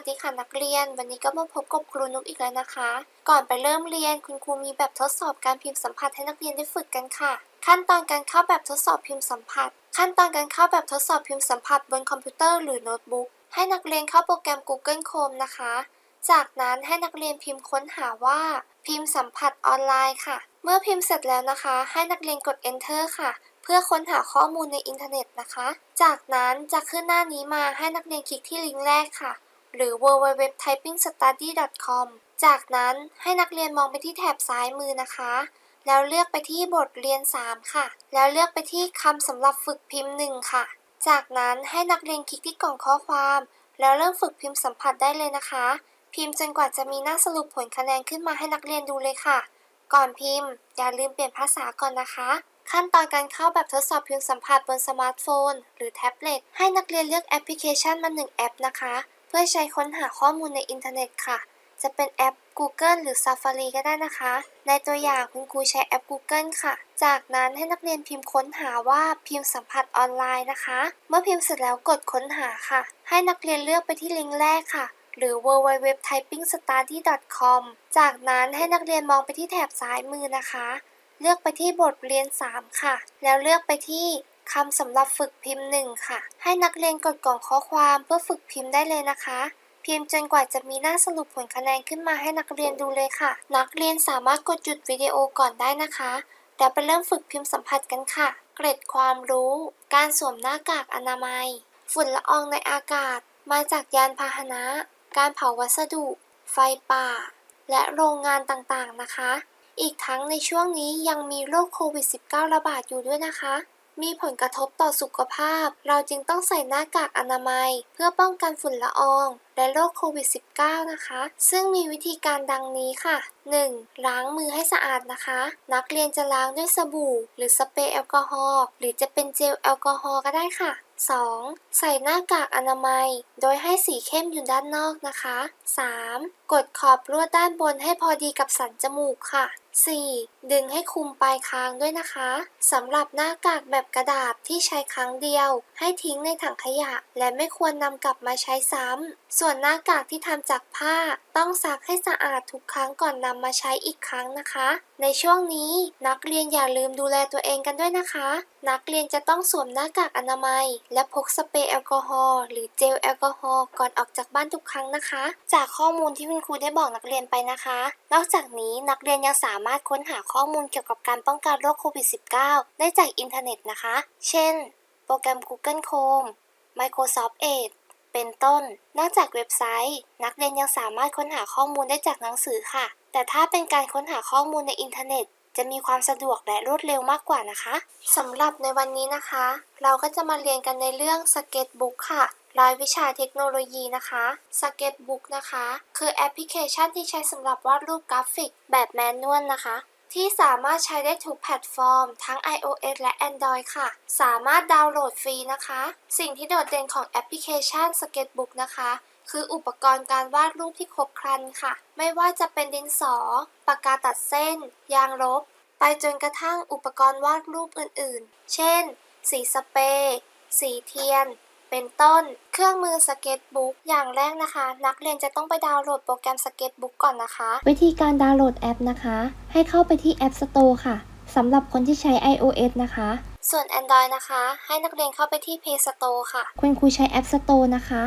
วัสดีค่ะนักเรียน วันนี้ก็มาพบกับครูนุกอีกแล้วนะคะ ก่อนไปเริ่มเรียนคุณครูมีแบบทดสอบการพิมพ์สัมผัสให้นักเรียนได้ฝึกกันค่ะ ขั้นตอนการเข้าแบบทดสอบพิมพ์สัมผัส ขั้นตอนการเข้าแบบทดสอบพิมพ์สัมผัสบนคอมพิวเตอร์หรือโน้ตบุ๊กให้นักเรียนเข้าโปรแกรม Google Chrome นะคะ จากนั้นให้นักเรียนพิมพ์ค้นหาว่า พิมพ์สัมผัสออนไลน์ค่ะ เมื่อพิมพ์เสร็จแล้วนะคะ ให้นักเรียนกด enter ค่ะเพื่อค้นหาข้อมูลในอินเทอร์เน็ตนะคะ จากนั้นจะขึ้นหน้านี้มาให้นักเรียนคลิกที่ลิงก์แรกค่ะ หรือ www.typingstudy.com จากนั้นให้นักเรียนมองไปที่แถบซ้ายมือนะคะ แล้วเลือกไปที่บทเรียน 3 ค่ะ แล้วเลือกไปที่คำสำหรับฝึกพิมพ์ 1 ค่ะ จากนั้นให้นักเรียนคลิกที่กล่องข้อความ แล้วเริ่มฝึกพิมพ์สัมผัสได้เลยนะคะ พิมพ์จนกว่าจะมีหน้าสรุปผลคะแนนขึ้นมาให้นักเรียนดูเลยค่ะ ก่อนพิมพ์ อย่าลืมเปลี่ยนภาษาก่อนนะคะขั้นตอนการเข้าแบบทดสอบพิมพ์สัมผัสบนสมาร์ทโฟน หรือแท็บเล็ตให้นักเรียนเลือกแอปพลิเคชันมาหนึ่งแอปนะคะ เพื่อใช้ค้นหาข้อมูลในอินเทอร์เน็ตค่ะ จะเป็นแอป Google หรือ Safari ก็ได้นะคะ ในตัวอย่างคุณครูใช้แอป Google ค่ะ จากนั้นให้นักเรียนพิมพ์ค้นหาว่าพิมพ์สัมผัสออนไลน์นะคะ เมื่อพิมพ์เสร็จแล้วกดค้นหาค่ะ ให้นักเรียนเลือกไปที่ลิงก์แรกค่ะ หรือ www.typingstudy.com จากนั้นให้นักเรียนมองไปที่แถบซ้ายมือนะคะ เลือกไปที่บทเรียน 3 ค่ะ แล้วเลือกไปที่ คำสำหรับฝึกพิมพ์1ค่ะ ให้นักเรียนกดกล่องข้อความเพื่อฝึกพิมพ์ได้เลยนะคะ พิมพ์จนกว่าจะมีหน้าสรุปผลคะแนนขึ้นมาให้นักเรียนดูเลยค่ะ นักเรียนสามารถกดหยุดวิดีโอก่อนได้นะคะเดี๋ยวไปเริ่มฝึกพิมพ์สัมผัสกันค่ะ เกร็ดความรู้ การสวมหน้ากากอนามัย ฝุ่นละอองในอากาศ มาจากยานพาหนะ การเผาวัสดุ ไฟป่า และโรงงานต่างๆนะคะ อีกทั้งในช่วงนี้ยังมีโรคโควิด -19 ระบาดอยู่ด้วยนะคะ มีผลกระทบต่อสุขภาพ เราจึงต้องใส่หน้ากากอนามัย เพื่อป้องกันฝุ่นละออง และโรคโควิด -19 นะคะ ซึ่งมีวิธีการดังนี้ค่ะ 1. ล้างมือให้สะอาดนะคะ นักเรียนจะล้างด้วยสบู่ หรือสเปรย์แอลกอฮอล์หรือจะเป็นเจลแอลกอฮอล์ก็ได้ค่ะ 2. ใส่หน้ากากอนามัย โดยให้สีเข้มอยู่ด้านนอกนะคะ 3. กดขอบลวดด้านบนให้พอดีกับสันจมูกค่ะ 4. ดึงให้คุมปลายคางด้วยนะคะสำหรับหน้ากากแบบกระดาษที่ใช้ครั้งเดียว ให้ทิ้งในถังขยะ และไม่ควรนำกลับมาใช้ซ้ำ ส่วนหน้ากากที่ทำจากผ้า ต้องซักให้สะอาดทุกครั้งก่อนนำมาใช้อีกครั้งนะคะ ในช่วงนี้นักเรียนอย่าลืมดูแลตัวเองกันด้วยนะคะ นักเรียนจะต้องสวมหน้ากากอนามัย และพกสเปรย์แอลกอฮอล์หรือเจลแอลกอฮอล์ก่อนออกจากบ้านทุกครั้งนะคะ จากข้อมูลที่คุณครูได้บอกนักเรียนไปนะคะ นอกจากนี้นักเรียนยังสามารถค้นหาข้อมูลเกี่ยวกับการป้องกันโรคโควิด -19 ได้จากอินเทอร์เน็ตนะคะ เช่น โปรแกรม Google Chrome Microsoft Edge เป็นต้น นอกจากเว็บไซต์ นักเรียนยังสามารถค้นหาข้อมูลได้จากหนังสือค่ะ แต่ถ้าเป็นการค้นหาข้อมูลในอินเทอร์เน็ต จะมีความสะดวกและรวดเร็วมากกว่านะคะสำหรับในวันนี้นะคะ เราก็จะมาเรียนกันในเรื่อง Sketchbook ค่ะรายวิชาเทคโนโลยีนะคะ Sketchbook นะคะ คือแอปพลิเคชันที่ใช้สำหรับวาดรูปกราฟิกแบบแมนนวลนะคะที่สามารถใช้ได้ทุกแพลตฟอร์ม ทั้ง iOS และ Android ค่ะ สามารถดาวน์โหลดฟรีนะคะ สิ่งที่โดดเด่นของแอปพลิเคชัน Sketchbook นะคะ คืออุปกรณ์การวาดรูปที่ครบครันค่ะ ไม่ว่าจะเป็นดินสอ ปากกาตัดเส้น ยางลบ ไปจนกระทั่งอุปกรณ์วาดรูปอื่นๆ เช่น สีสเปรย์สีเทียน เป็นต้น เครื่องมือสเก็ตบุ๊ก อย่างแรกนะคะ นักเรียนจะต้องไปดาวน์โหลดโปรแกรมสเก็ตบุ๊กก่อนนะคะ วิธีการดาวน์โหลดแอปนะคะ ให้เข้าไปที่ App Store ค่ะสำหรับคนที่ใช้ iOS นะคะ ส่วน Android นะคะ ให้นักเรียนเข้าไปที่ Play Store ค่ะ คุณครูใช้ App Store นะคะ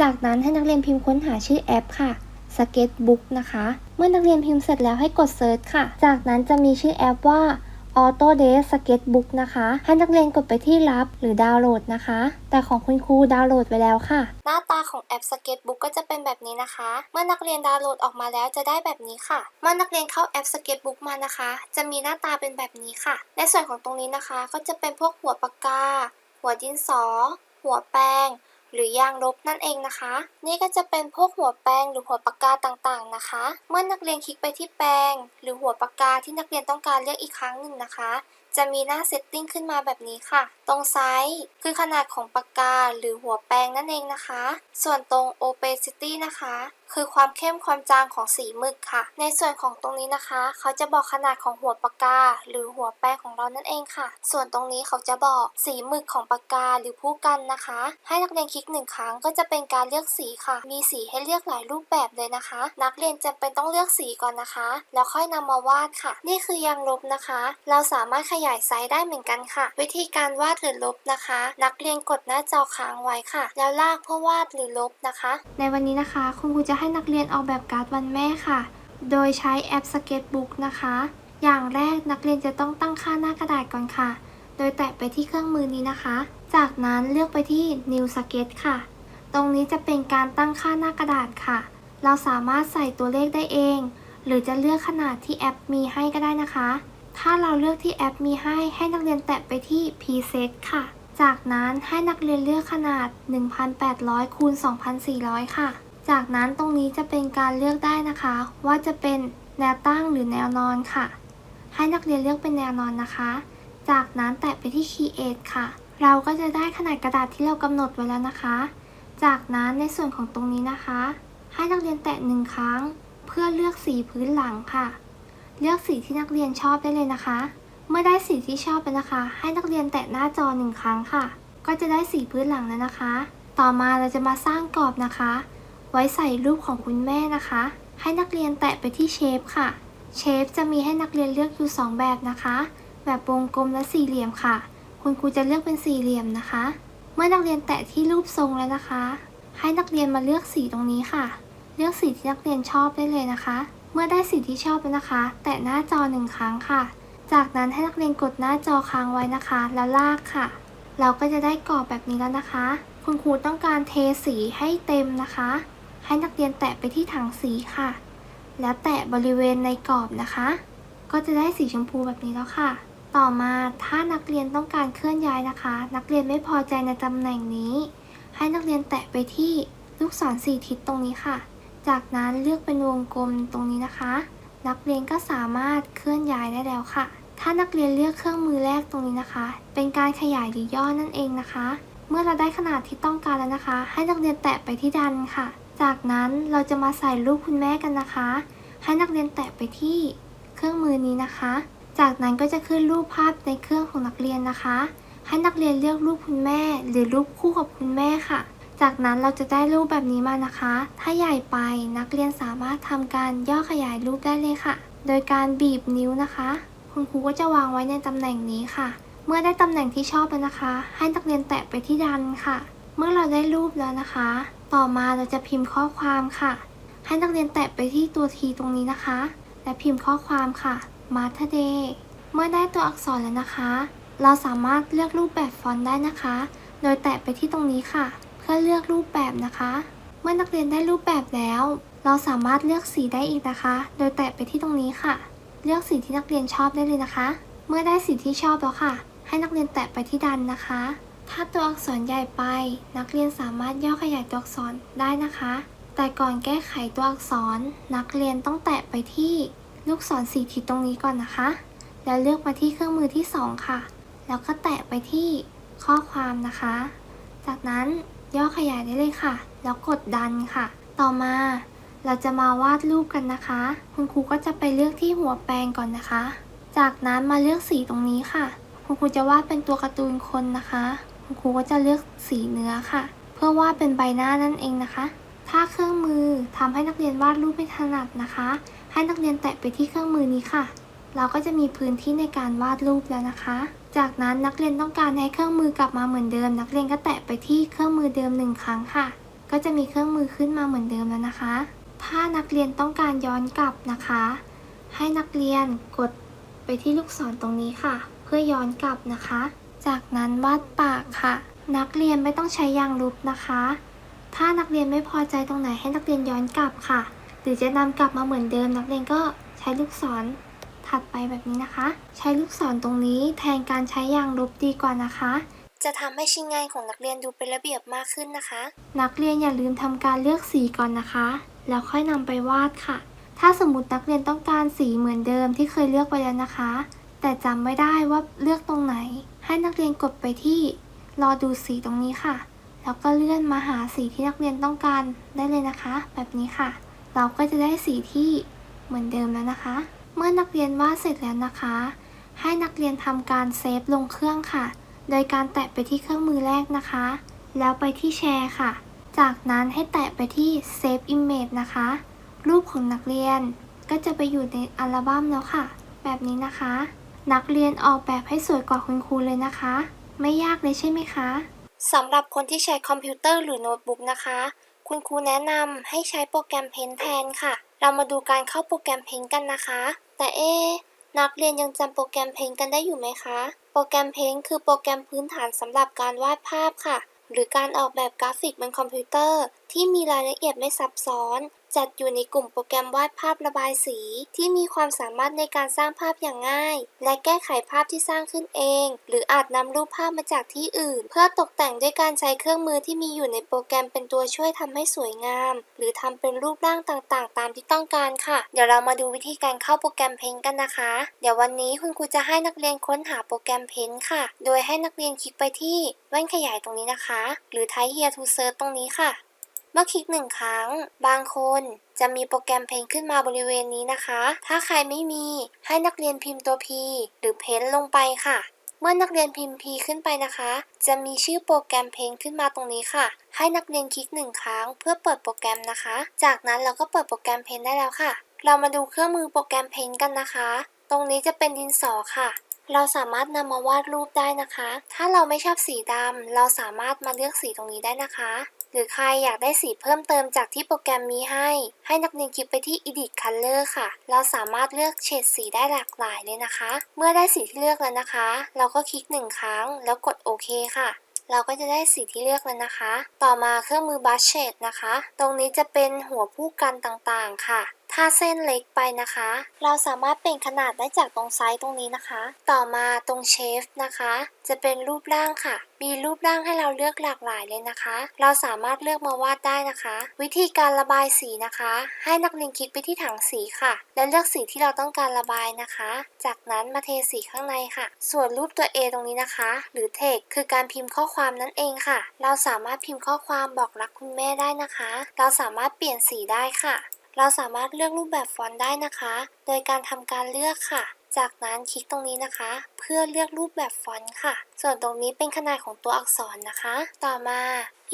จากนั้นให้นักเรียนพิมพ์ค้นหาชื่อแอปค่ะ Sketchbook นะคะ เมื่อนักเรียนพิมพ์เสร็จแล้วให้กด Search ค่ะ จากนั้นจะมีชื่อแอปว่า Autodesk Sketchbook นะคะ ให้นักเรียนกดไปที่รับหรือดาวน์โหลดนะคะ แต่ของคุณครูดาวน์โหลดไว้แล้วค่ะ หน้าตาของแอป Sketchbook ก็จะเป็นแบบนี้นะคะ เมื่อนักเรียนดาวน์โหลดออกมาแล้วจะได้แบบนี้ค่ะ เมื่อนักเรียนเข้าแอป Sketchbook มานะคะ จะมีหน้าตาเป็นแบบนี้ค่ะ ในส่วนของตรงนี้นะคะ ก็จะเป็นพวกหัวปากกา หัวดินสอ หัวแปรง หรือยางลบนั่นเองนะคะ นี่ก็จะเป็นพวกหัวแป้งหรือหัวปากกาต่างๆนะคะ เมื่อนักเรียนคลิกไปที่แป้งหรือหัวปากกาที่นักเรียนต้องการเลือกอีกครั้งหนึ่งนะคะ จะมีหน้าเซตติ้งขึ้นมาแบบนี้ค่ะ ตรงไซส์คือขนาดของปากกาหรือหัวแปรงนั่นเองนะคะ ส่วนตรง opacity นะคะ คือความเข้มความจางของสีหมึกค่ะ ในส่วนของตรงนี้นะคะ เขาจะบอกขนาดของหัวปากกา หรือหัวแปรงของเรานั่นเองค่ะ ส่วนตรงนี้เขาจะบอกสีหมึกของปากกาหรือผู้กันนะคะ ให้นักเรียนคลิกหนึ่งครั้งก็จะเป็นการเลือกสีค่ะ มีสีให้เลือกหลายรูปแบบเลยนะคะ นักเรียนจำเป็นต้องเลือกสีก่อนนะคะ แล้วค่อยนำมาวาดค่ะ นี่คือยางลบนะคะ เราสามารถขยายไซส์ได้เหมือนกันค่ะ วิธีการวาดหรือลบนะคะ นักเรียนกดหน้าจอค้างไว้ค่ะ แล้วลากเพื่อวาดหรือลบนะคะ ในวันนี้นะคะคุณครูจะให้นักเรียนออกแบบการ์ดวันแม่ค่ะ โดยใช้แอป Sketchbook นะคะ อย่างแรกนักเรียนจะต้องตั้งค่าหน้ากระดาษก่อนค่ะ โดยแตะไปที่เครื่องมือนี้นะคะ จากนั้นเลือกไปที่ New Sketch ค่ะ ตรงนี้จะเป็นการตั้งค่าหน้ากระดาษค่ะ เราสามารถใส่ตัวเลขได้เอง หรือจะเลือกขนาดที่แอปมีให้ก็ได้นะคะ ถ้าเราเลือกที่แอปมีให้ให้นักเรียนแตะไปที่ Preset ค่ะ จากนั้นให้นักเรียนเลือกขนาด 1,800คูณ2,400 ค่ะ จากนั้นตรงนี้จะเป็นการเลือกได้นะคะ ว่าจะเป็นแนวตั้งหรือแนวนอนค่ะ ให้นักเรียนเลือกเป็นแนวนอนนะคะ จากนั้นแตะไปที่ Create ค่ะ เราก็จะได้ขนาดกระดาษที่เรากำหนดไว้แล้วนะคะ จากนั้นในส่วนของตรงนี้นะคะ ให้นักเรียนแตะหนึ่งครั้ง เพื่อเลือกสีพื้นหลังค่ะ เลือกสีที่นักเรียนชอบได้เลยนะคะ เมื่อได้สีที่ชอบแล้วนะคะ ให้นักเรียนแตะหน้าจอหนึ่งครั้งค่ะ ก็จะได้สีพื้นหลังแล้วนะคะ ต่อมาเราจะมาสร้างกรอบนะคะ ไว้ใส่รูปของคุณแม่นะคะ ให้นักเรียนแตะไปที่เชฟค่ะ เชฟจะมีให้นักเรียนเลือกอยู่ 2 แบบนะคะ แบบวงกลมและสี่เหลี่ยมค่ะ คุณครูจะเลือกเป็นสี่เหลี่ยมนะคะ เมื่อนักเรียนแตะที่รูปทรงแล้วนะคะ ให้นักเรียนมาเลือกสีตรงนี้ค่ะ เลือกสีที่นักเรียนชอบได้เลยนะคะ มื่อได้สีที่ชอบแล้วนะคะ แตะหน้าจอหนึ่งครั้งค่ะ จากนั้นให้นักเรียนกดหน้าจอค้างไว้นะคะ แล้วลากค่ะ เราก็จะได้กรอบแบบนี้แล้วนะคะ คุณครูต้องการเทสีให้เต็มนะคะ ให้นักเรียนแตะไปที่ถังสีค่ะ แล้วแตะบริเวณในกรอบนะคะ ก็จะได้สีชมพูแบบนี้แล้วค่ะ ต่อมาถ้านักเรียนต้องการเคลื่อนย้ายนะคะ นักเรียนไม่พอใจในตำแหน่งนี้ ให้นักเรียนแตะไปที่ลูกศรสี่ทิศตรงนี้ค่ะ จากนั้นเลือกเป็นวงกลมตรงนี้นะคะ นักเรียนก็สามารถเคลื่อนย้ายได้แล้วค่ะ ถ้านักเรียนเลือกเครื่องมือแรกตรงนี้นะคะ เป็นการขยายหรือย่อนั่นเองนะคะ เมื่อเราได้ขนาดที่ต้องการแล้วนะคะ ให้นักเรียนแตะไปที่ดันค่ะ จากนั้นเราจะมาใส่รูปคุณแม่กันนะคะ ให้นักเรียนแตะไปที่เครื่องมือนี้นะคะ จากนั้นก็จะขึ้นรูปภาพในเครื่องของนักเรียนนะคะ ให้นักเรียนเลือกรูปคุณแม่ หรือรูปคู่กับคุณแม่ค่ะ จากนั้นเราจะได้รูปแบบนี้มานะคะ ถ้าใหญ่ไปนักเรียนสามารถทำการย่อขยายรูปได้เลยค่ะ โดยการบีบนิ้วนะคะ คุณครูก็จะวางไว้ในตำแหน่งนี้ค่ะ เมื่อได้ตำแหน่งที่ชอบแล้วนะคะ ให้นักเรียนแตะไปที่ดันค่ะ เมื่อเราได้รูปแล้วนะคะ ต่อมาเราจะพิมพ์ข้อความค่ะ ให้นักเรียนแตะไปที่ตัวทีตรงนี้นะคะ และพิมพ์ข้อความค่ะ Mother Day เมื่อได้ตัวอักษรแล้วนะคะ เราสามารถเลือกรูปแบบฟอนต์ได้นะคะ โดยแตะไปที่ตรงนี้ค่ะ พื่อเลือกรูปแบบนะคะ เมื่อนักเรียนได้รูปแบบแล้ว เราสามารถเลือกสีได้อีกนะคะ โดยแตะไปที่ตรงนี้ค่ะ เลือกสีที่นักเรียนชอบได้เลยนะคะ เมื่อได้สีที่ชอบแล้วค่ะ ให้นักเรียนแตะไปที่ดันนะคะ ถ้าตัวอักษรใหญ่ไป นักเรียนสามารถย่อขยายตัวอักษรได้นะคะ แต่ก่อนแก้ไขตัวอักษร นักเรียนต้องแตะไปที่ลูกศรสีทิศตรงนี้ก่อนนะคะ แล้วเลือกมาที่เครื่องมือที่ 2 ค่ะ แล้วก็แตะไปที่ข้อความนะคะ จากนั้น ย่อขยายได้เลยค่ะ แล้วกดดันค่ะ ต่อมาเราจะมาวาดรูปกันนะคะ คุณครูก็จะไปเลือกที่หัวแปรงก่อนนะคะ จากนั้นมาเลือกสีตรงนี้ค่ะ คุณครูจะวาดเป็นตัวการ์ตูนคนนะคะ คุณครูก็จะเลือกสีเนื้อค่ะ เพื่อวาดเป็นใบหน้านั่นเองนะคะ ถ้าเครื่องมือทำให้นักเรียนวาดรูปไม่ถนัดนะคะ ให้นักเรียนแตะไปที่เครื่องมือนี้ค่ะ เราก็จะมีพื้นที่ในการวาดรูปแล้วนะคะ จากนั้นนักเรียนต้องการให้เครื่องมือกลับมาเหมือนเดิม นักเรียนก็แตะไปที่เครื่องมือเดิมหนึ่งครั้งค่ะ ก็จะมีเครื่องมือขึ้นมาเหมือนเดิมแล้วนะคะ ถ้านักเรียนต้องการย้อนกลับนะคะ ให้นักเรียนกดไปที่ลูกศรตรงนี้ค่ะ เพื่อย้อนกลับนะคะ จากนั้นวาดปากค่ะ นักเรียนไม่ต้องใช้ยางลบนะคะ ถ้านักเรียนไม่พอใจตรงไหนให้นักเรียนย้อนกลับค่ะ หรือจะนำกลับมาเหมือนเดิม นักเรียนก็ใช้ลูกศร ถัดไปแบบนี้นะคะ ใช้ลูกศรตรงนี้แทนการใช้ยางลบดีกว่านะคะ จะทำให้ชิ้นงานของนักเรียนดูเป็นระเบียบมากขึ้นนะคะ นักเรียนอย่าลืมทำการเลือกสีก่อนนะคะ แล้วค่อยนำไปวาดค่ะ ถ้าสมมตินักเรียนต้องการสีเหมือนเดิมที่เคยเลือกไว้แล้วนะคะ แต่จำไม่ได้ว่าเลือกตรงไหน ให้นักเรียนกดไปที่ รอดูสีตรงนี้ค่ะ แล้วก็เลื่อนมาหาสีที่นักเรียนต้องการได้เลยนะคะ แบบนี้ค่ะ เราก็จะได้สีที่เหมือนเดิมแล้วนะคะ เมื่อนักเรียนวาดเสร็จแล้วนะคะ ให้นักเรียนทำการเซฟลงเครื่องค่ะ โดยการแตะไปที่เครื่องมือแรกนะคะ แล้วไปที่แชร์ค่ะ จากนั้นให้แตะไปที่ Save Image นะคะ รูปของนักเรียนก็จะไปอยู่ในอัลบั้มแล้วค่ะ แบบนี้นะคะ นักเรียนออกแบบให้สวยกว่าคุณครูเลยนะคะ ไม่ยากเลยใช่ไหมคะสำหรับคนที่ใช้คอมพิวเตอร์หรือโน้ตบุ๊กนะคะ คุณครูแนะนำให้ใช้โปรแกรม Paint แทนค่ะ เรามาดูการเข้าโปรแกรม Paint กันนะคะ แต่เอ๊ะนักเรียนยังจำโปรแกรมเพนกันได้อยู่ไหมคะ โปรแกรมเพนคือโปรแกรมพื้นฐานสำหรับการวาดภาพค่ะ หรือการออกแบบกราฟิกบนคอมพิวเตอร์ ที่มีรายละเอียดไม่ซับซ้อน จัดอยู่ในกลุ่มโปรแกรมวาดภาพระบายสี ที่มีความสามารถในการสร้างภาพอย่างง่าย และแก้ไขภาพที่สร้างขึ้นเอง หรืออาจนำรูปภาพมาจากที่อื่น เพื่อตกแต่งด้วยการใช้เครื่องมือที่มีอยู่ในโปรแกรมเป็นตัวช่วยทำให้สวยงาม หรือทำเป็นรูปร่างต่างๆ ตามที่ต้องการค่ะ เดี๋ยวเรามาดูวิธีการเข้าโปรแกรม Paint กันนะคะ เดี๋ยววันนี้คุณครูจะให้นักเรียนค้นหาโปรแกรม Paint ค่ะ โดยให้นักเรียนคลิกไปที่แว่นขยายตรงนี้นะคะ หรือ Type here to search ตรงนี้ค่ะ มื่อคลิกหนึ่งครั้ง บางคนจะมีโปรแกรมเพนขึ้นมาบริเวณนี้นะคะ ถ้าใครไม่มีให้นักเรียนพิมพ์ตัว P หรือเพนลงไปค่ะ เมื่อนักเรียนพิมพ์ P ขึ้นไปนะคะ จะมีชื่อโปรแกรมเพนขึ้นมาตรงนี้ค่ะ ให้นักเรียนคลิกหนึ่งครั้ง เพื่อเปิดโปรแกรมนะคะ จากนั้นเราก็เปิดโปรแกรมเพนได้แล้วค่ะ เรามาดูเครื่องมือโปรแกรมเพนกันนะคะ ตรงนี้จะเป็นดินสอค่ะเราสามารถนำมาวาดรูปได้นะคะ ถ้าเราไม่ชอบสีดำ เราสามารถมาเลือกสีตรงนี้ได้นะคะ รือใครอยากได้สีเพิ่มเติมจากที่โปรแกรมมีให้ ให้นักเรียนคลิกไปที่ Edit Color ค่ะ เราสามารถเลือกเฉดสีได้หลากหลายเลยนะคะ เมื่อได้สีที่เลือกแล้วนะคะ เราก็คลิกหนึ่งครั้ง แล้วกดโอเคค่ะเราก็จะได้สีที่เลือกแล้วนะคะ ต่อมาเครื่องมือ Brush Shade นะคะ ตรงนี้จะเป็นหัวผู้กันต่างๆค่ะ ถ้าเส้นเล็กไปนะคะ เราสามารถเปลี่ยนขนาดได้จากตรงไซส์ตรงนี้นะคะ ต่อมาตรงเชฟนะคะ จะเป็นรูปร่างค่ะ มีรูปร่างให้เราเลือกหลากหลายเลยนะคะ เราสามารถเลือกมาวาดได้นะคะ วิธีการระบายสีนะคะ ให้นักเรียนคลิกไปที่ถังสีค่ะ และเลือกสีที่เราต้องการระบายนะคะ จากนั้นมาเทสีข้างในค่ะ ส่วนรูปตัว A ตรงนี้นะคะ หรือ text คือการพิมพ์ข้อความนั่นเองค่ะ เราสามารถพิมพ์ข้อความบอกรักคุณแม่ได้นะคะ เราสามารถเปลี่ยนสีได้ค่ะ เราสามารถเลือกรูปแบบฟอนต์ได้นะคะ โดยการทำการเลือกค่ะ จากนั้นคลิกตรงนี้นะคะ เพื่อเลือกรูปแบบฟอนต์ค่ะ ส่วนตรงนี้เป็นขนาดของตัวอักษรนะคะ ต่อมา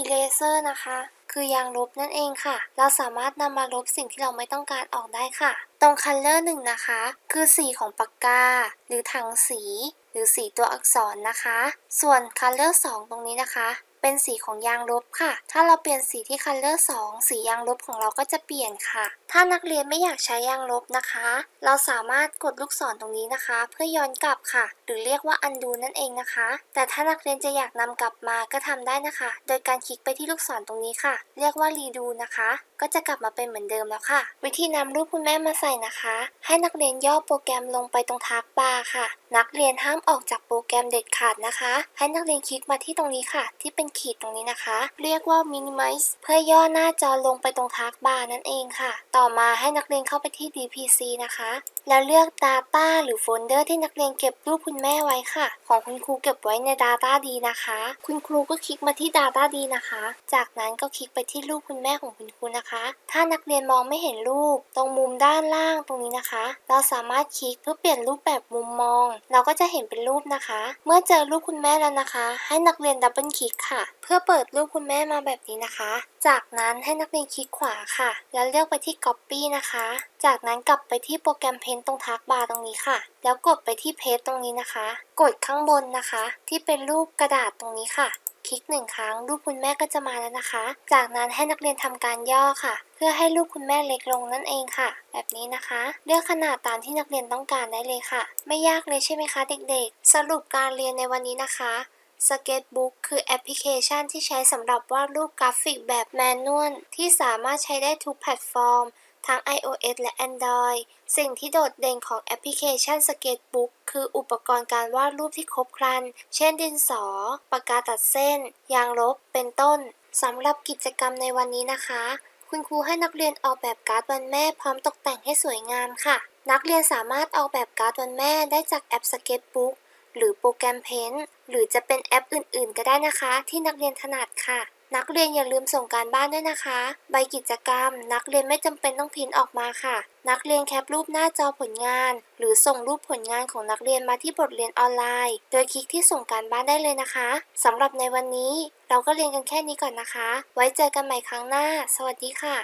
eraser นะคะ คือยางลบนั่นเองค่ะ เราสามารถนำมาลบสิ่งที่เราไม่ต้องการออกได้ค่ะ ตรง color หนึ่งนะคะ คือสีของปากกา หรือถังสี หรือสีตัวอักษรนะคะ ส่วน color 2 ตรงนี้นะคะ เป็นสีของยางลบค่ะ ถ้าเราเปลี่ยนสีที่ color 2 สียางลบของเราก็จะเปลี่ยนค่ะ ถ้านักเรียนไม่อยากใช้ยางลบนะคะ เราสามารถกดลูกศรตรงนี้นะคะ เพื่อย้อนกลับค่ะ หรือเรียกว่า undo นั่นเองนะคะ แต่ถ้านักเรียนจะอยากนำกลับมาก็ทำได้นะคะ โดยการคลิกไปที่ลูกศรตรงนี้ค่ะ เรียกว่า redo นะคะ ก็จะกลับมาเป็นเหมือนเดิมแล้วค่ะ วิธีนำรูปคุณแม่มาใส่นะคะ ให้นักเรียนย่อโปรแกรมลงไปตรงทักบาร์ค่ะ นักเรียนห้ามออกจากโปรแกรมเด็ดขาดนะคะ ให้นักเรียนคลิกมาที่ตรงนี้ค่ะ ที่เป็นขีดตรงนี้นะคะ เรียกว่า minimize เพื่อย่อหน้าจอลงไปตรงทักบาร์นั่นเองค่ะ ต่อมาให้นักเรียนเข้าไปที่ DPC นะคะแล้วเลือก Data หรือโฟลเดอร์ที่นักเรียนเก็บรูปคุณแม่ไว้ค่ะ ของคุณครูเก็บไว้ใน Data D นะคะ คุณครูก็คลิกมาที่ Data D นะคะ จากนั้นก็คลิกไปที่รูปคุณแม่ของคุณครูนะคะ ถ้านักเรียนมองไม่เห็นรูป ตรงมุมด้านล่างตรงนี้นะคะ เราสามารถคลิกเพื่อเปลี่ยนรูปแบบมุมมอง เราก็จะเห็นเป็นรูปนะคะ เมื่อเจอรูปคุณแม่แล้วนะคะ ให้นักเรียนดับเบิลคลิกค่ะ เพื่อเปิดรูปคุณแม่มาแบบนี้นะคะ จากนั้นให้นักเรียนคลิกขวาค่ะ แล้วเลือกไปที่ Copy นะคะ จากนั้นกลับไปที่โปรแกรมเพนตรงทักบาร์ตรงนี้ค่ะ แล้วกดไปที่เพจตรงนี้นะคะ กดข้างบนนะคะ ที่เป็นรูปกระดาษตรงนี้ค่ะ คลิกหนึ่งครั้ง รูปคุณแม่ก็จะมาแล้วนะคะ จากนั้นให้นักเรียนทำการย่อค่ะ เพื่อให้รูปคุณแม่เล็กลงนั่นเองค่ะ แบบนี้นะคะ เลือกขนาดตามที่นักเรียนต้องการได้เลยค่ะ ไม่ยากเลยใช่ไหมคะเด็กๆ สรุปการเรียนในวันนี้นะคะ Sketchbook คือแอปพลิเคชันที่ใช้สำหรับวาดรูปกราฟิกแบบแมนนวลที่สามารถใช้ได้ทุกแพลตฟอร์ม ทั้ง iOS และ Android สิ่งที่โดดเด่นของแอปพลิเคชัน Sketchbook คืออุปกรณ์การวาดรูปที่ครบครัน เช่นดินสอ ปากกาตัดเส้น ยางลบ เป็นต้น สำหรับกิจกรรมในวันนี้นะคะ คุณครูให้นักเรียนออกแบบการ์ดวันแม่พร้อมตกแต่งให้สวยงามค่ะ นักเรียนสามารถออกแบบการ์ดวันแม่ได้จากแอป Sketchbook หรือโปรแกรม Paint หรือจะเป็นแอปอื่น ๆ ก็ได้นะคะ ที่นักเรียนถนัดค่ะ นักเรียนอย่าลืมส่งการบ้านด้วยนะคะ ใบกิจกรรม นักเรียนไม่จำเป็นต้องพิมพ์ออกมาค่ะ นักเรียนแคปรูปหน้าจอผลงาน หรือส่งรูปผลงานของนักเรียนมาที่บทเรียนออนไลน์ โดยคลิกที่ส่งการบ้านได้เลยนะคะสำหรับในวันนี้ เราก็เรียนกันแค่นี้ก่อนนะคะ ไว้เจอกันใหม่ครั้งหน้า สวัสดีค่ะ